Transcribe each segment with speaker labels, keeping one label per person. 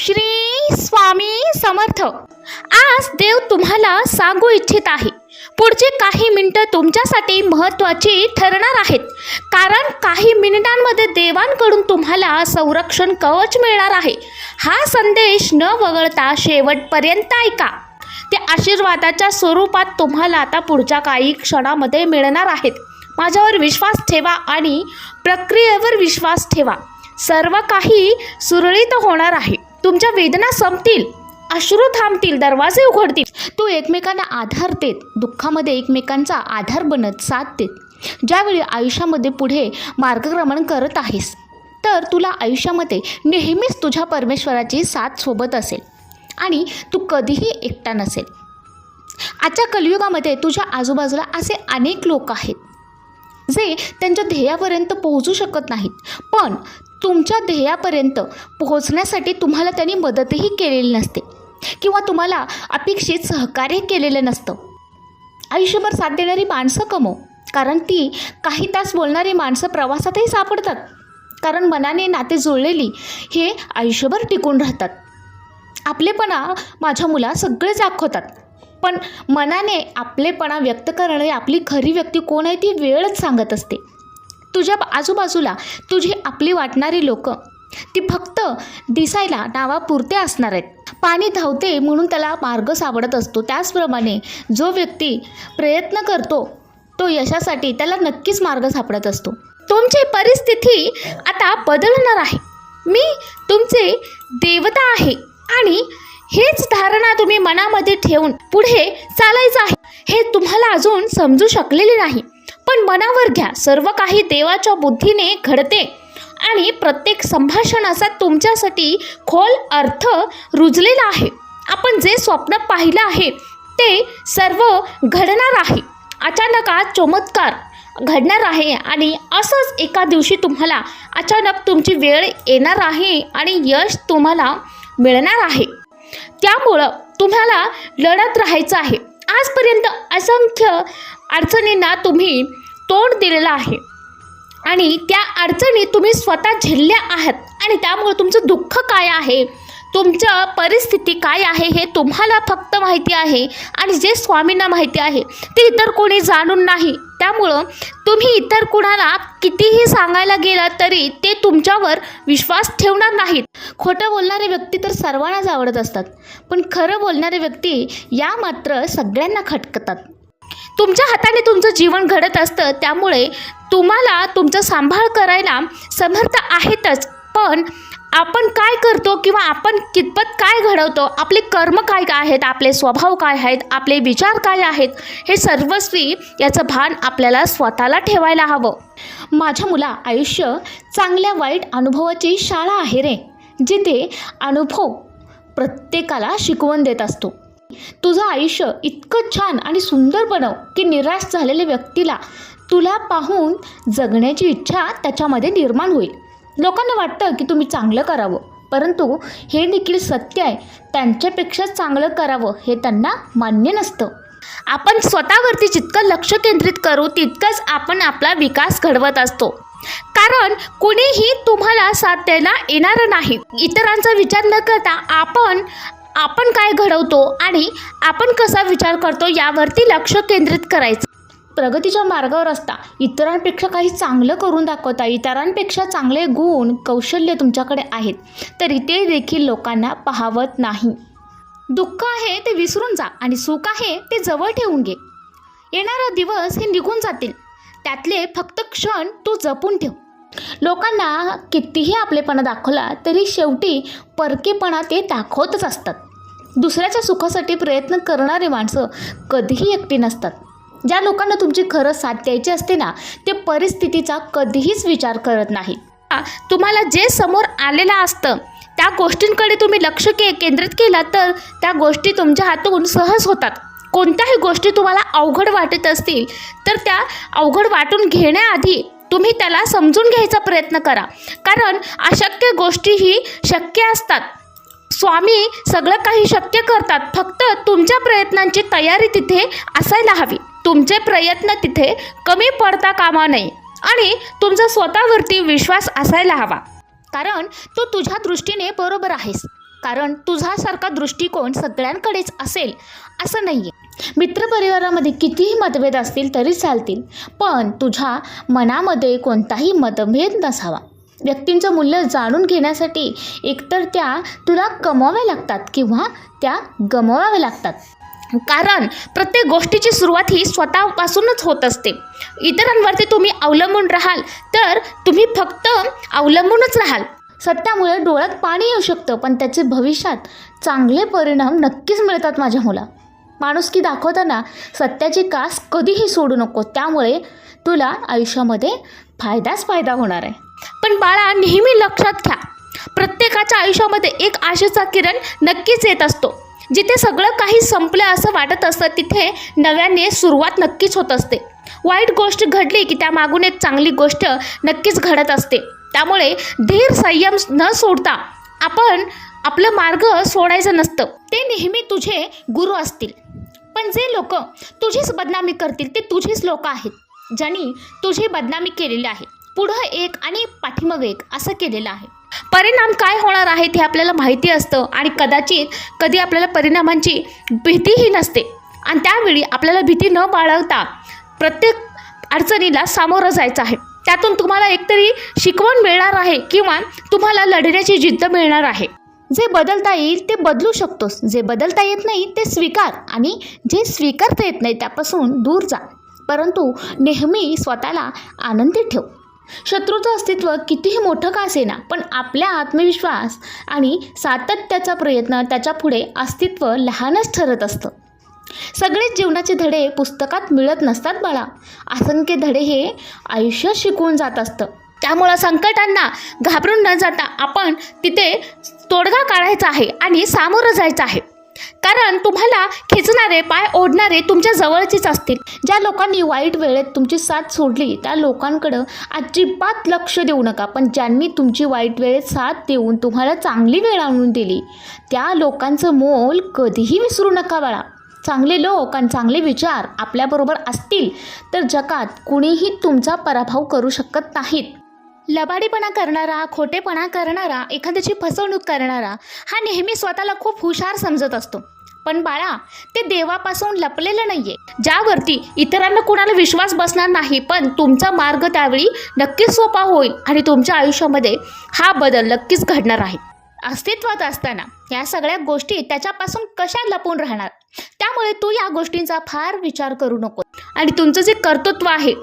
Speaker 1: श्री स्वामी समर्थ. आज देव तुम्हाला सांगू इच्छित आहे. पुढचे काही मिनिटं तुमच्यासाठी महत्त्वाची ठरणार आहेत. कारण काही मिनिटांमध्ये देवांकडून तुम्हाला संरक्षण कवच मिळणार आहे. हा संदेश न वगळता शेवटपर्यंत ऐका. ते आशीर्वादाच्या स्वरूपात तुम्हाला आता पुढच्या काही क्षणामध्ये मिळणार आहेत. माझ्यावर विश्वास ठेवा आणि प्रक्रियेवर विश्वास ठेवा. सर्व काही सुरळीत होणार आहे. तुमच्या वेदना संपतील अश्रू थांबतील दरवाजे उघडतील. तू एकमेकांना आधार देत दुःखामध्ये एकमेकांचा आधार बनत साथ देत. ज्यावेळी आयुष्यामध्ये पुढे मार्गक्रमण करत आहेस तर तुला आयुष्यामध्ये नेहमीच तुझ्या परमेश्वराची साथ सोबत असेल आणि तू कधीही एकटा नसेल. आजच्या कलियुगामध्ये तुझ्या आजूबाजूला असे अनेक लोक आहेत जे त्यांच्या ध्येयापर्यंत पोहोचू शकत नाहीत. पण तुमच्या ध्येयापर्यंत पोहोचण्यासाठी तुम्हाला त्यांनी मदतही केलेली नसते किंवा तुम्हाला अपेक्षित सहकार्य केलेलं नसतं. आयुष्यभर साथ देणारी माणसं कमव कारण ती काही तास बोलणारी माणसं प्रवासातही सापडतात. कारण मनाने नाते जुळलेली हे आयुष्यभर टिकून राहतात. आपलेपणा माझ्या मुला सगळेच दाखवतात. पण मनाने आपलेपणा व्यक्त करणारी आपली खरी व्यक्ती कोण आहे ती वेळच सांगत असते. तुझ्या आजूबाजूला तुझी आपली वाटणारी लोक. ती फक्त दिसायला नावापुरते असणार आहेत. पाणी धावते म्हणून त्याला मार्ग सापडत असतो. त्याचप्रमाणे जो व्यक्ती प्रयत्न करतो तो यशासाठी त्याला नक्कीच मार्ग सापडत असतो. तुमची परिस्थिती आता बदलणार आहे. मी तुमचे देवता आहे आणि हेच धारणा तुम्ही मनामध्ये ठेवून पुढे चालायचं आहे. हे तुम्हाला अजून समजू शकलेले नाही. पण मनावर घ्या. सर्व काही देवाच्या बुद्धीने घडते. आणि प्रत्येक संभाषणाचा तुमच्यासाठी खोल अर्थ रुजलेला आहे. आपण जे स्वप्न पाहिलं आहे ते सर्व घडणार आहे. अचानक आज चमत्कार घडणार आहे आणि असंच एका दिवशी तुम्हाला अचानक तुमची वेळ येणार आहे आणि यश तुम्हाला मिळणार आहे. त्यामुळं तुम्हाला लढत राहायचं आहे. आजपर्यंत असंख्य अडचणींना तुम्ही तोंड दिलेलं आहे. आणि त्या अडचणी तुम्ही स्वतः झेलल्या आहात आणि त्यामुळे तुमचं दुःख काय आहे? तुमच्या परिस्थिती काय आहे हे तुम्हाला फक्त माहिती आहे आणि जे स्वामींना माहिती आहे ते इतर कोणी जाणून नाही. त्यामुळं तुम्ही इतर कुणाला कितीही सांगायला गेलात तरी ते तुमच्यावर विश्वास ठेवणार नाहीत. खोटं बोलणारे व्यक्ती तर सर्वांनाच आवडत असतात. पण खरं बोलणारे व्यक्ती या मात्र सगळ्यांना खटकतात. तुमच्या हाताने तुमचं जीवन घडत असतं त्यामुळे तुम्हाला तुमचा सांभाळ करायला समर्थ आहेतच. पण आपण काय करतो किंवा आपण कितपत काय घडवतो आपले कर्म काय काय आहेत आपले स्वभाव काय आहेत आपले विचार काय आहेत हे सर्वस्वी याचं भान आपल्याला स्वतःला ठेवायला हवं. माझ्या मुला आयुष्य चांगल्या वाईट अनुभवाची शाळा आहे रे जिथे अनुभव प्रत्येकाला शिकवण देत असतो. तुझं आयुष्य इतकं छान आणि सुंदर बनव की निराश झालेल्या व्यक्तीला तुला पाहून जगण्याची इच्छा त्याच्यामध्ये निर्माण होईल. लोकांना वाटतं की तुम्ही चांगलं करावं. परंतु हे देखील सत्य आहे. त्यांच्यापेक्षा चांगलं करावं हे त्यांना मान्य नसतं. आपण स्वतःवरती जितकं लक्ष केंद्रित करू तितकंच आपण आपला विकास घडवत असतो. कारण कुणीही तुम्हाला साथ द्यायला येणार नाही. इतरांचा विचार न करता आपण आपण काय घडवतो आणि आपण कसा विचार करतो यावरती लक्ष केंद्रित करायचं. प्रगतीच्या मार्गावर असता. इतरांपेक्षा काही चांगलं करून दाखवता इतरांपेक्षा चांगले गुण कौशल्य तुमच्याकडे आहेत. तरी ते देखील लोकांना पाहावत नाही. दुःख आहे ते विसरून जा आणि सुख आहे ते जवळ ठेवून घे. येणारा दिवस हे निघून जातील. त्यातले फक्त क्षण तू जपून ठेव. लोकांना कितीही आपलेपणा दाखवला तरी शेवटी परकेपणा ते दाखवतच असतात. दुसऱ्याच्या सुखासाठी प्रयत्न करणारी माणसं कधीही एकटी नसतात. ज्या लोकांना तुमची खरं साथ द्यायची असते ना ते परिस्थितीचा कधीहीच विचार करत नाही. तुम्हाला जे समोर आलेलं असतं त्या गोष्टींकडे तुम्ही लक्ष के केंद्रित केला तर त्या गोष्टी तुमच्या हातून सहज होतात. कोणत्याही गोष्टी तुम्हाला अवघड वाटत असतील तर त्या अवघड वाटून घेण्याआधी तुम्ही त्याला समजून घ्यायचा प्रयत्न करा. कारण अशक्य गोष्टीही शक्य असतात. स्वामी सगळं काही शक्य करतात फक्त तुमच्या प्रयत्नांची तयारी तिथे असायला हवी. तुमचे प्रयत्न तिथे कमी पडता कामा नये आणि तुमचा स्वतःवरती विश्वास असायला हवा. कारण तू तुझ्या दृष्टीने बरोबर आहेस. कारण तुझ्यासारखा दृष्टिकोन सगळ्यांकडेच असेल असं नाही आहे मित्रपरिवारामध्ये कितीही मतभेद असतील तरी चालतील पण तुझ्या मनामध्ये कोणताही मतभेद नसावा. व्यक्तींचं मूल्य जाणून घेण्यासाठी एकतर त्या तुला कमवाव्या लागतात किंवा त्या गमवाव्या लागतात. कारण प्रत्येक गोष्टीची सुरुवात ही स्वतःपासूनच होत असते. इतरांवरती तुम्ही अवलंबून राहाल तर तुम्ही फक्त अवलंबूनच राहाल. सत्यामुळे डोळ्यात पाणी येऊ शकतं पण त्याचे भविष्यात चांगले परिणाम नक्कीच मिळतात माझ्या मुला. माणुसकी दाखवताना सत्याची कास कधीही सोडू नको त्यामुळे तुला आयुष्यामध्ये फायदाच फायदा होणार आहे. पण बाळा नेहमी लक्षात घ्या. प्रत्येकाच्या आयुष्यामध्ये एक आशेचा किरण नक्कीच येत असतो. जिथे सगळं काही संपलं असं वाटत असतं तिथे नव्याने सुरुवात नक्कीच होत असते. वाईट गोष्ट घडली की त्यामागून एक चांगली गोष्ट नक्कीच घडत असते. त्यामुळे धीर संयम न सोडता आपण आपलं मार्ग सोडायचं नसतं. ते नेहमी तुझे गुरु असतील. पण जे लोक तुझीच बदनामी करतील ते तुझीच लोक आहेत. ज्यांनी तुझी बदनामी केलेली आहे. पुढं एक आणि पाठीमागं एक असं केलेलं आहे. परिणाम काय होणार आहेत हे आपल्याला माहिती असतं आणि कदाचित कधी आपल्याला परिणामांची भीतीही नसते. आणि त्यावेळी आपल्याला भीती न बाळगता प्रत्येक अडचणीला सामोरं जायचं आहे. त्यातून तुम्हाला एकतरी शिकवण मिळणार आहे किंवा तुम्हाला लढण्याची जिद्द मिळणार आहे. जे बदलता येईल ते बदलू शकतोस. जे बदलता येत नाही ते स्वीकार आणि जे स्वीकारता येत नाही त्यापासून दूर जा. परंतु नेहमी स्वतःला आनंदी ठेव. शत्रूचं अस्तित्व कितीही मोठं का असेना पण आपल्या आत्मविश्वास आणि सातत्याचा प्रयत्न त्याच्या पुढे अस्तित्व लहानच ठरत असतं. सगळेच जीवनाचे धडे पुस्तकात मिळत नसतात बाळा. असंख्य धडे हे आयुष्यात शिकवून जात असतं. त्यामुळं संकटांना घाबरून न जाता आपण तिथे तोडगा काढायचा आहे आणि सामोरं जायचं आहे. कारण तुम्हाला खेचणारे पाय ओढणारे तुमच्या जवळचेच असतील. ज्या लोकांनी वाईट वेळेत तुमची साथ सोडली त्या लोकांकडं अजिबात लक्ष देऊ नका. पण ज्यांनी तुमची वाईट वेळेत साथ देऊन तुम्हाला चांगली वेळ आणून दिली त्या लोकांचं मोल कधीही विसरू नका बाळा. चांगले लोक आणि चांगले विचार आपल्याबरोबर असतील तर जगात कुणीही तुमचा पराभव करू शकत नाहीत. लबाडीपणा करणारा खोटेपणा करणारा एखाद्याची फसवणूक करणारा हा नेहमी स्वतःला खूप हुशार समजत असतो. पण बाळा ते देवापासून लपलेलं नाहीये. ज्यावरती इतरांना कुणाला विश्वास बसणार नाही पण तुमचा मार्ग त्यावेळी नक्कीच सोपा होईल आणि तुमच्या आयुष्यामध्ये हा बदल नक्कीच घडणार आहे. अस्तित्वात असताना या सगळ्या गोष्टी त्याच्यापासून कशा लपून राहणार? त्यामुळे तू या गोष्टींचा फार विचार करू नको. आणि तुमचं जे कर्तृत्व आहे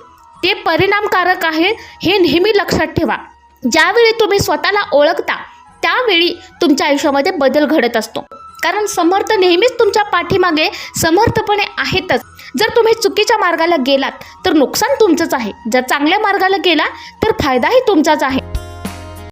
Speaker 1: ते परिणामकारक आहे हे नेहमी लक्षात ठेवा. ज्यावेळी तुम्ही स्वतःला ओळखता त्यावेळी तुमच्या आयुष्यामध्ये बदल घडत असतो. कारण समर्थ नेहमीच तुमच्या पाठीमागे समर्थपणे आहेतच. जर तुम्ही चुकीच्या मार्गाला गेलात तर नुकसान तुमचंच आहे. जर चांगल्या मार्गाला गेला तर फायदाही तुमचाच आहे.